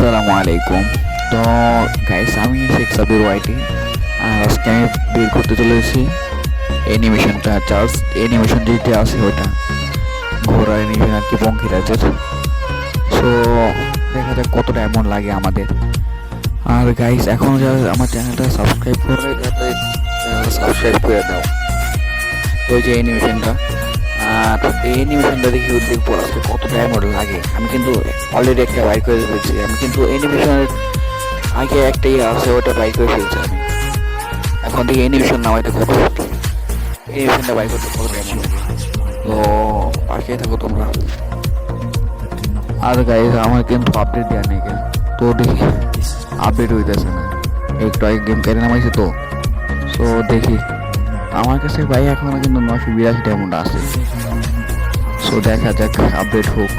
আসসালামু আলাইকুম তো গাইস আমি শেখ সাবির ওয়াইটি। আর আজকে আমি বের করতে চলেছি অ্যানিমেশনটা। চার্জ অ্যানিমেশন যেটা আছে ওটা ঘোড়া অ্যানিমেশন আর কি বঙ্কিরাজের সো দেখা যাক কতটা এমন লাগে আমাদের। আর গাইস এখনও যারা আমার চ্যানেলটা সাবস্ক্রাইব করে চ্যানেলটা সাবস্ক্রাইব করে দাও। তো যে অ্যানিমেশনটা। আর এই অ্যানিমেশনটা দেখি দেখব আজকে কতটা এমন লাগে? আমি কিন্তু অলরেডি একটা বাই করে ফেলছি। আমি কিন্তু অ্যানিমেশনের আগে একটা ইয়ে আছে, ওটা বাই করে ফেলছি আমি। এখন থেকে অ্যানিমেশন নামাইতে কত অ্যানিমেশনটা বাই করতে কত এমন তো পাশে থাকো তোমরা। আর গাইজ আমার কিন্তু আপডেট দেওয়া নেই কেন তো দেখি আপডেট হইতেছে না। একটু আগে গেম কেটে নামাইছে তো। সো দেখি। আমার কাছে ভাই এখনও কিন্তু নশো বিরাশি ডায়মন্ড আছে। সো দেখা যাক আপডেট হোক।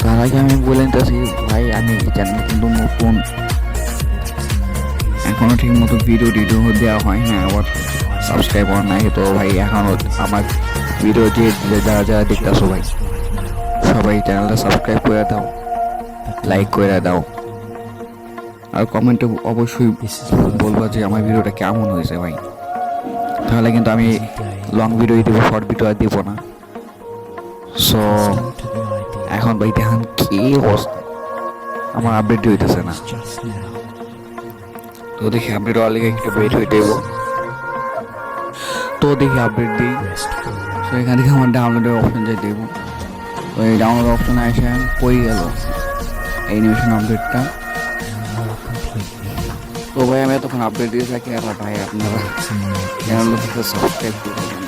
তার আগে আমি বলে নিতেছি, ভাই, আমি চ্যানেল কিন্তু নতুন। এখনও ঠিক মতো ভিডিও টিডিও দেওয়া হয় না, আবার সাবস্ক্রাইব করা নাই। তো ভাই, এখনও আমার ভিডিও দিলে যারা যারা দেখতেছো ভাই, সবাই চ্যানেলটা সাবস্ক্রাইব করে দাও লাইক করে দাও। আর কমেন্টে অবশ্যই বলবা যে আমার ভিডিওটা কেমন হয়েছে ভাই। তাহলে কিন্তু আমি লং ভিডিও দিব শর্ট ভিডিও আর দিব না। সো এখন ভাই দেখেন কি অবস্থা। আমার আপডেট হইতেছে না। তো দেখি আপডেট হওয়ার লেগে একটু ওয়েট হয়ে দেবো তো দেখি আপডেট দিই। তো এখান থেকে আমার ডাউনলোডের অপশন যাই দেবো। এই ডাউনলোড অপশনে এসে কই গেল? এই নিমিশন আপডেটটা তো ভাই, আমি এতক্ষণ আপডেট দিয়ে থাকি আর ভাই, আপনারা চ্যানেলটা থেকে সাবস্ক্রাইব করে দেবেন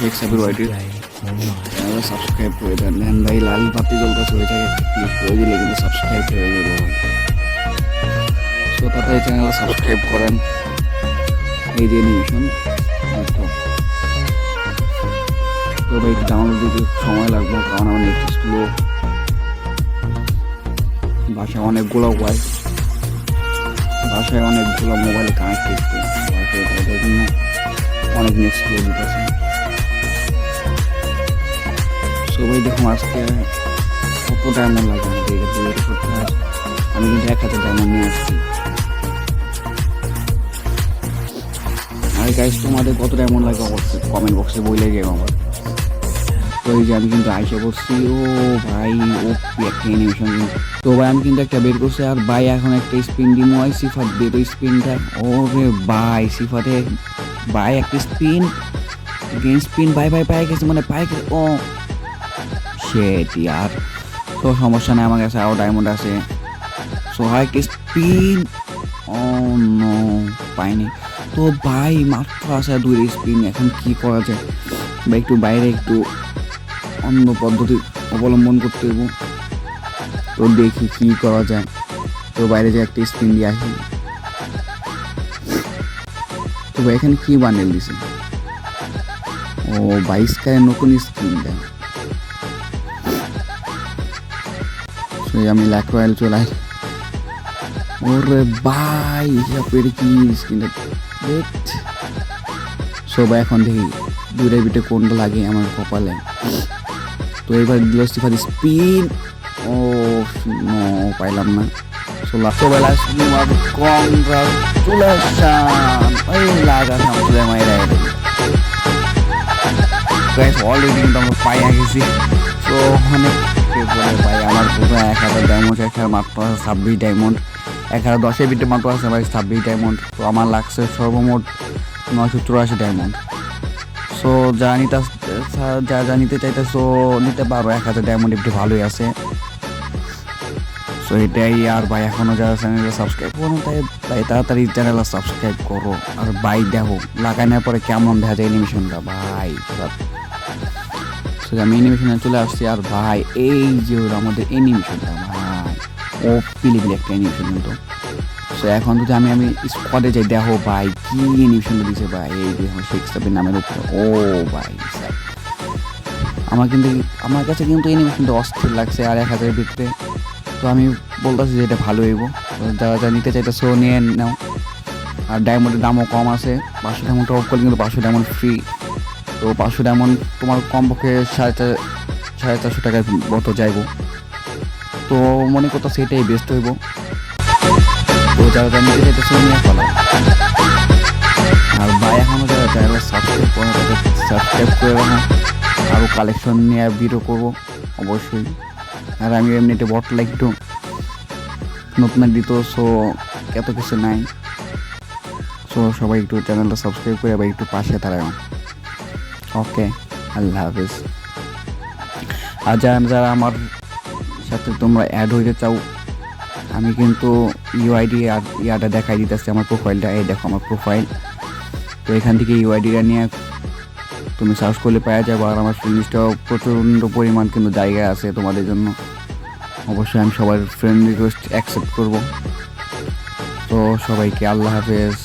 শেখ সাবির সাবস্ক্রাইব করে দেন। দেন ভাই, লাল বাতি জ্বলতেছে ওইটাকে ক্লিক করে দিলে কিন্তু সাবস্ক্রাইব হয়ে যাবে ভাই। সো তাড়াতাড়ি চ্যানেলটা সাবস্ক্রাইব করেন। এই যে নিমিশন তো ভাই ডাউনলোড দিতে সময় লাগবে, কারণ আমার নেট বাসায় অনেকগুলো ওয়াই বাসায় অনেকগুলো মোবাইল কানেক্ট করতে অনেক নেট দিতেছে। সবাই দেখুন আজকে কত ডায়মন্ড লাগে আমাকে আমি কিন্তু এক হাতে ডায়মন্ড নিয়ে আসছি। আর গাইস তোমাদের কত ডায়মন্ড লাগে অবশ্যই কমেন্ট বক্সে বলে যাব আমার তো এই যে আমি কিন্তু আইসা করছি ও ভাই, ও একটা অ্যানিমেশন তো ভাই, আমি কিন্তু একটা বের করছি। আর ভাই, এখন একটা স্পিন দিমো। হয় সিফাত দিয়ে তো স্পিনটা ও রে ভাই, সিফাতে ভাই, একটা স্পিন গ্রিন স্পিন ভাই ভাই পাই গেছে মানে পাই গেছে। ও শেট ইয়ার। তো সমস্যা নেই, আমার কাছে আরও ডায়মন্ড আছে। সো একটা স্পিন ও নো পাইনি। তো ভাই, মাত্র আছে দুই স্পিন এখন কি করা যায়? বা একটু বাইরে, একটু অন্য পদ্ধতি অবলম্বন করতে হইব। তো দেখি কি করা যায়। তো বাইরে যে একটা স্পিন দিয়ে আসি। তো ভাই, এখানে কি বানিয়ে দিছে? ও, বাইশ কারের নতুন স্কিন দেয়। আমি ল্যাক রয়্যাল চলে আসি। ওরে ভাই হিসাবের কি স্কিনটা দেখ সবাই এখন দেখি দুইটার বিটে কোনটা লাগে আমার কপালে। তো এবার দিল স্টিফার স্পিন ও পাইলাম না। সবাই লাস্ট নিমার কংগ্রাচুলেশন এই লাগা সামনে মাইরা গাইস অলরেডি কিন্তু আমরা তো অনেক ভাই, আমার পুরো এক হাজার ডায়মন্ড এক হাজার মাত্র আছে, ছাব্বিশ ডায়মন্ড এক হাজার দশের ভিতরে মাত্র আছে ভাই, ছাব্বিশ ডায়মন্ড তো আমার লাগছে সর্বমোট নয়শো চুরাশি ডায়মন্ড সো যা নিতে যা যা নিতে চাইতে সো নিতে পারো, এক হাজার ডায়মন্ড একটু ভালোই আছে। সো এটাই আর ভাই, এখনও যারা চ্যানেলে সাবস্ক্রাইব করো তাই তাই তাড়াতাড়ি চ্যানেলটা সাবস্ক্রাইব করো। আর বাই দেখো, লাগানোর পরে কেমন দেখা যায় অ্যানিমেশনটা ভাই সো আমি অ্যানিমেশনে চলে আসছি, আর ভাই, এই যে ওর আমাদের অ্যানিমেশনটা ভাই। ও পিলিপিলি একটা অ্যানিমেশন কিন্তু। সো এখন যদি আমি আমি স্কোয়াডে যাই, দেখো ভাই, কি অ্যানিমেশনটা দিছে, ভাই। এই যে সাহেবের নামের উপরে। ও ভাই, স্যার। আমার কিন্তু, আমার কাছে কিন্তু অ্যানিমেশনটা অস্থির লাগছে আর এক হাজারের ভিতরে তো আমি বলতেছি যে এটা ভালো হইব। যারা যা নিতে চাইতে সো নিয়ে নাও। আর ডায়মন্ডের দামও কম আছে। পাঁচশো ডায়মন্ড টপ করলে কিন্তু পাঁচশো ডায়মন্ড ফ্রি তো পাঁচশো ডায়মন্ড তোমার কমপক্ষে সাড়ে চার, সাড়ে চারশো টাকার মতো যাইব। তো মনে করতো সেটাই বেস্ট হইব। তো যারা যারা নিতে চাইতেছে নিয়ে ফেলো আর ভাই এখনও যারা সাবস্ক্রাইব করে সাবস্ক্রাইব করে আরও কালেকশন নিয়ে ভিডিও করব, অবশ্যই। আর আমি এমনিতে বটলা একটু নতুন দিত সো এত কিছু নাই। সো সবাই একটু চ্যানেলটা সাবস্ক্রাইব করে আবার একটু পাশে দাঁড়ায় ওকে আল্লাহ হাফিজ। আর যারা যারা আমার সাথে তোমরা অ্যাড হইতে চাও, আমি কিন্তু ইউআইডি আর ইয়াটা দেখাই দিতেছি আমার প্রোফাইলটা এই দেখো আমার প্রোফাইল তো এখান থেকে ইউআইডিটা নিয়ে তুমি সার্চ করলে পাওয়া যাবে আর আমার ফ্রেন্ডলিস্টটাও প্রচণ্ড পরিমাণ কিন্তু জায়গায় আছে তোমাদের জন্য। অবশ্যই আমি সবার ফ্রেন্ড রিকোয়েস্ট অ্যাকসেপ্ট করব। তো সবাইকে আল্লাহ হাফেজ।